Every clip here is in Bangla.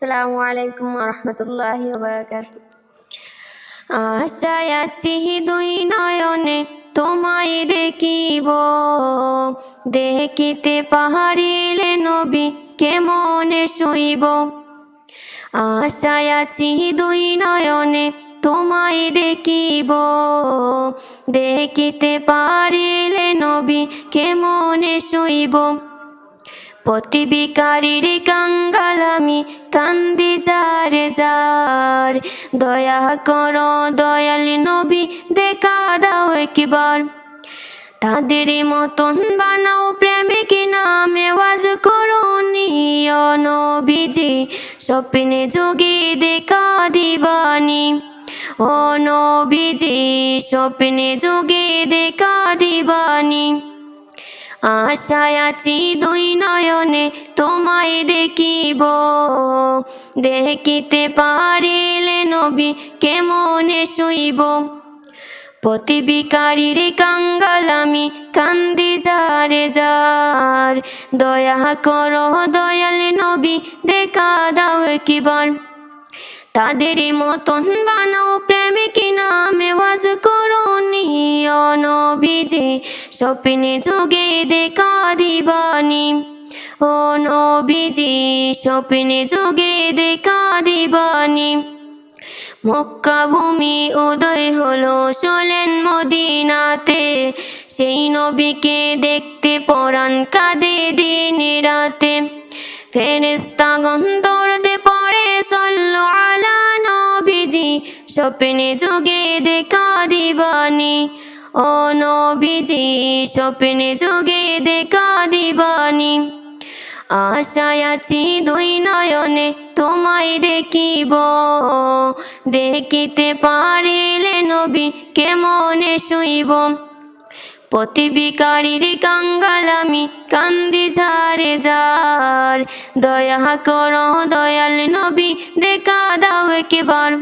আসসালামু আলাইকুম রহমতুল্লাহি বারাকাতু আশায় আছি দুই নয়নে তোমায় দেখিব। দেখিতে পাহাড়িলে নবী কেমনে শুইব? আশায় আছি দুই নয়নে তোমায় দেখিব। দেখিতে পারিলে নবী কেমনে শুইব? প্রতিবিকারীর কাঙ্গাল আমি কান্দি যারে যার। দয়া কর দয়াল নবী, দেখা দাও একবার। তাদের মতন বানাও প্রেমিক নামে ওয়াজ করো নিয় নবীজি। স্বপ্নে যোগে দেখা দিবানি। ও নবীজি, স্বপ্নে যোগে দেখা দিবানি। আশায় দুই নয়নে তোমায় দেখিব। দেখিতে পারিলে নবী কেমনে শুইব? প্রতিবিকারীর কাঙ্গাল আমি কান্দি যারে যার। দয়া করো দয়াল নবী, দেখা দাও একবার তাদের মতন বানাও প্রেমিক স্বপ্নে যোগে দেখা দিবানি। ও নবীজি, স্বপ্নে যোগে দেখা দিবানি। মক্কা ভূমি উদয় হলো সোলেন মদিনাতে। সেই নবীকে দেখতে পরাণ কাঁদে দিন রাতে। ফেরেস্তা গন্ধরদে পড়ে সল্লো আলা নবীজি, স্বপ্নে যোগে দেখা দিবানি। ও নবীজি স্বপ্নে যোগে দেখা দিবানি। আশায় আছি দুই নয়নে তোমায় দেখিব। দেখিতে পারিলে নবী কেমনে শুইব? প্রতিবিকারীর কাঙ্গাল আমি কান্দি ঝাড়ে যার দয়া কর দয়াল নবী, দেখা দাও একেবার।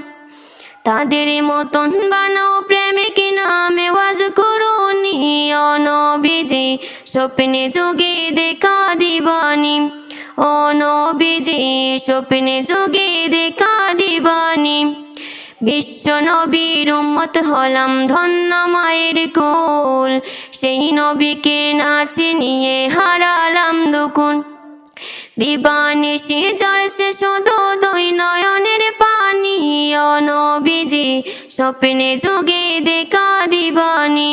তাদের মতন বানাও প্রেমিক স্বপ্নে যোগে দেখা দিবানি। ও নবীজি, স্বপ্নে যোগে দেখা দিবানি। বিশ্ব নবীর উম্মত হলাম ধন্য মায়ের কোল। সেই নবীকে নাচে নিয়ে হারালাম দুকুন দিবানিশি জলসে শুধু দুই নয়নের পানি। নবীজি, স্বপ্নে যোগে দেখা দিবানি।